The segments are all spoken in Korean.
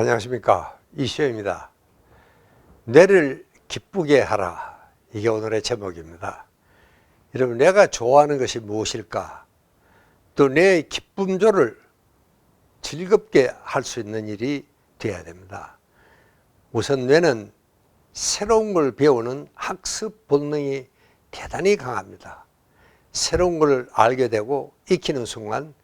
안녕하십니까 이시호입니다. 뇌를 기쁘게 하라 이게 오늘의 제목입니다. 여러분 내가 좋아하는 것이 무엇일까? 또 내 기쁨조를 즐겁게 할 수 있는 일이 되어야 됩니다. 우선 뇌는 새로운 걸 배우는 학습 본능이 대단히 강합니다. 새로운 걸 알게 되고 익히는 순간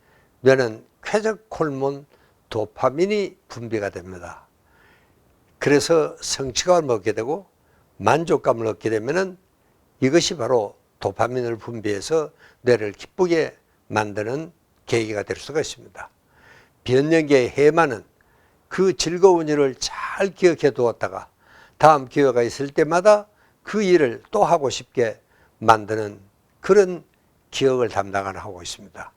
뇌는 쾌적 호르몬 도파민이 분비가 됩니다. 그래서 성취감을 얻게 되고 만족감을 얻게 되면은 이것이 바로 도파민을 분비해서 뇌를 기쁘게 만드는 계기가 될 수가 있습니다. 변연계의 해마는 그 즐거운 일을 잘 기억해 두었다가 다음 기회가 있을 때마다 그 일을 또 하고 싶게 만드는 그런 기억을 담당을 하고 있습니다.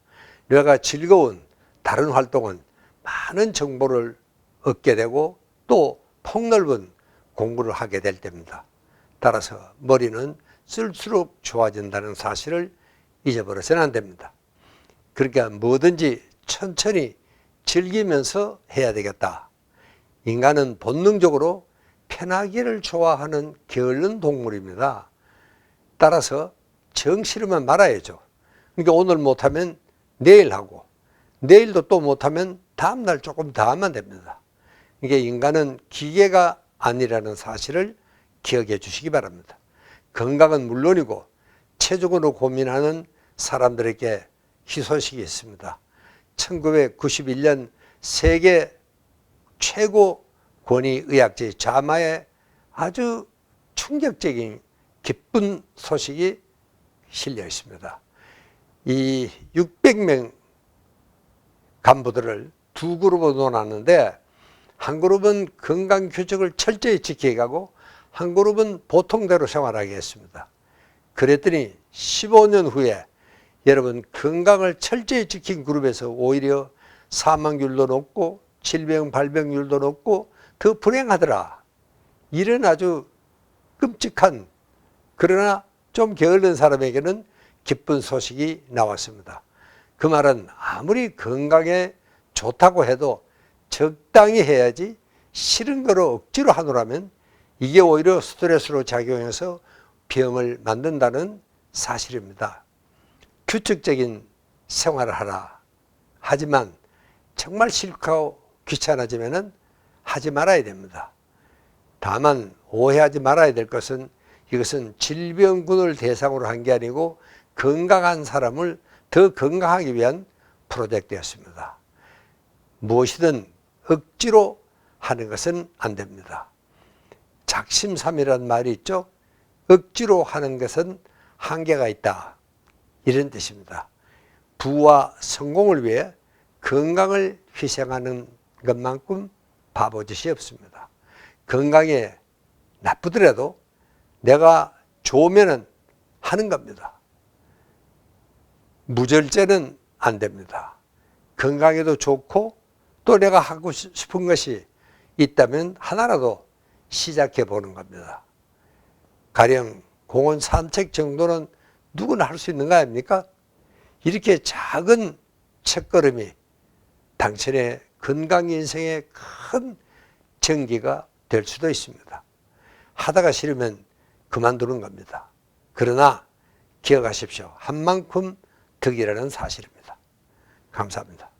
뇌가 즐거운 다른 활동은 많은 정보를 얻게 되고 또 폭넓은 공부를 하게 될 때입니다. 따라서 머리는 쓸수록 좋아진다는 사실을 잊어버려서는 안 됩니다. 그러니까 뭐든지 천천히 즐기면서 해야 되겠다. 인간은 본능적으로 편하기를 좋아하는 게으른 동물입니다. 따라서 정시르면 말아야죠. 그러니까 오늘 못하면 내일 하고 내일도 또 못하면 다음날 조금 더 하면 됩니다. 이게 인간은 기계가 아니라는 사실을 기억해 주시기 바랍니다. 건강은 물론이고 체중으로 고민하는 사람들에게 희소식이 있습니다. 1991년 세계 최고 권위 의학제 자마에 아주 충격적인 기쁜 소식이 실려 있습니다. 이 600명 간부들을 두 그룹으로 논았는데 한 그룹은 건강 규칙을 철저히 지키게 가고 한 그룹은 보통대로 생활하게 했습니다. 그랬더니 15년 후에 여러분 건강을 철저히 지킨 그룹에서 오히려 사망률도 높고 질병 발병률도 높고 더 불행하더라. 이런 아주 끔찍한 그러나 좀 게으른 사람에게는 기쁜 소식이 나왔습니다. 그 말은 아무리 건강에 좋다고 해도 적당히 해야지 싫은 거로 억지로 하노라면 이게 오히려 스트레스로 작용해서 병을 만든다는 사실입니다. 규칙적인 생활을 하라. 하지만 정말 싫고 귀찮아지면은 하지 말아야 됩니다. 다만 오해하지 말아야 될 것은 이것은 질병군을 대상으로 한 게 아니고 건강한 사람을 더 건강하기 위한 프로젝트였습니다. 무엇이든 억지로 하는 것은 안 됩니다. 작심삼이라는 말이 있죠. 억지로 하는 것은 한계가 있다. 이런 뜻입니다. 부와 성공을 위해 건강을 희생하는 것만큼 바보짓이 없습니다. 건강에 나쁘더라도 내가 좋으면 하는 겁니다. 무절제는 안 됩니다. 건강에도 좋고 또 내가 하고 싶은 것이 있다면 하나라도 시작해 보는 겁니다. 가령 공원 산책 정도는 누구나 할 수 있는 거 아닙니까? 이렇게 작은 첫걸음이 당신의 건강 인생의 큰 전기가 될 수도 있습니다. 하다가 싫으면 그만두는 겁니다. 그러나 기억하십시오. 한 만큼 덕이라는 사실입니다. 감사합니다.